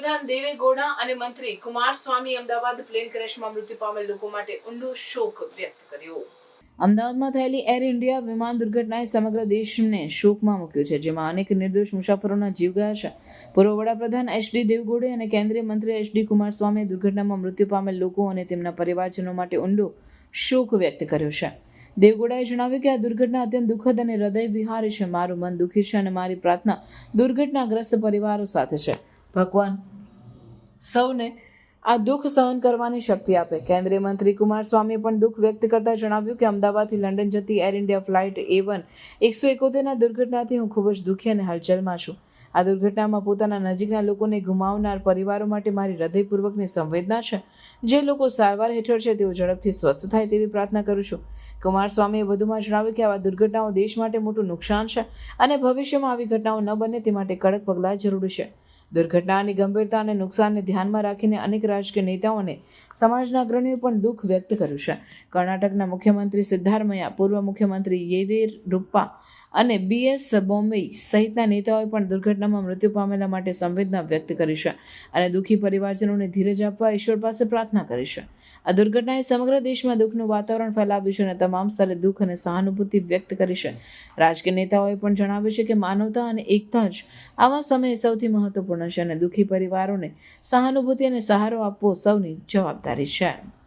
વડાપ્રધાન દેવે ગૌડા અને મંત્રી કુમાર સ્વામી અમદાવાદ પ્લેન ક્રેશમાં મૃત્યુ પામેલ લોકો માટે ઊંડો શોક વ્યક્ત કર્યો. અમદાવાદમાં થયેલી એર ઇન્ડિયા વિમાન દુર્ઘટનાએ સમગ્ર દેશને શોકમાં મૂક્યો છે, જેમાં અનેક નિર્દોષ મુસાફરોના જીવ ગયા છે. પૂર્વ વડાપ્રધાન એચ ડી દેવગોડે અને કેન્દ્રીય મંત્રી એચડી કુમારસ્વામીએ દુર્ઘટનામાં મૃત્યુ પામેલ લોકો અને તેમના પરિવારજનો માટે ઊંડો શોક વ્યક્ત કર્યો છે. દેવગોડાએ જણાવ્યું કે આ દુર્ઘટના અત્યંત દુઃખદ અને હૃદય વિહારી છે. મારું મન દુઃખી છે અને મારી પ્રાર્થના દુર્ઘટનાગ્રસ્ત પરિવારો સાથે છે. ભગવાન, સૌને આ દુઃખ સહન કરવાની શક્તિ આપે. કેન્દ્રીય મંત્રી કુમાર કુમારસ્વામીએ પણ દુઃખ વ્યક્ત કરતા જણાવ્યું કે અમદાવાદથી લંડન જતી air India flight A one એકસો એકોતેરના દુર્ઘટનાથી હું ખૂબ જ દુઃખી અને હલચલમાં છું. આ દુર્ઘટનામાં પોતાના નજીકના લોકોને ગુમાવનાર પરિવારો માટે મારી હૃદયપૂર્વકની સંવેદના છે. જે લોકો સારવાર હેઠળ છે તેઓ ઝડપથી સ્વસ્થ થાય તેવી પ્રાર્થના કરું છું. કુમારસ્વામીએ વધુમાં જણાવ્યું કે આવા દુર્ઘટનાઓ દેશ માટે મોટું નુકસાન છે અને ભવિષ્યમાં આવી ઘટનાઓ ન બને તે માટે કડક પગલાં જરૂરી છે. દુર્ઘટનાની ગંભીરતા અને નુકસાનને ધ્યાનમાં રાખીને અનેક રાજકીય નેતાઓ અને સમાજના અગ્રણીઓ પણ દુઃખ વ્યક્ત કર્યું છે. કર્ણાટકના મુખ્યમંત્રી સિદ્ધારમૈયા, પૂર્વ મુખ્યમંત્રી યેદિયુરપ્પા અને બીએસ બોમ્બે સહિતના નેતાઓએ પણ દુર્ઘટનામાં મૃત્યુ પામેલા માટે સંવેદના વ્યક્ત કરી છે અને દુઃખી પરિવારજનોને ધીરજ આપવા ઈશ્વર પાસે પ્રાર્થના કરી છે. આ દુર્ઘટનાએ સમગ્ર દેશમાં દુઃખનું વાતાવરણ ફેલાવ્યું છે અને તમામ સ્તરે દુઃખ અને સહાનુભૂતિ વ્યક્ત કરી છે. રાજકીય નેતાઓએ પણ જણાવ્યું છે કે માનવતા અને એકતા જ આવા સમયે સૌથી મહત્વપૂર્ણ છે અને દુઃખી પરિવારોને સહાનુભૂતિ અને સહારો આપવો સૌની જવાબદારી છે.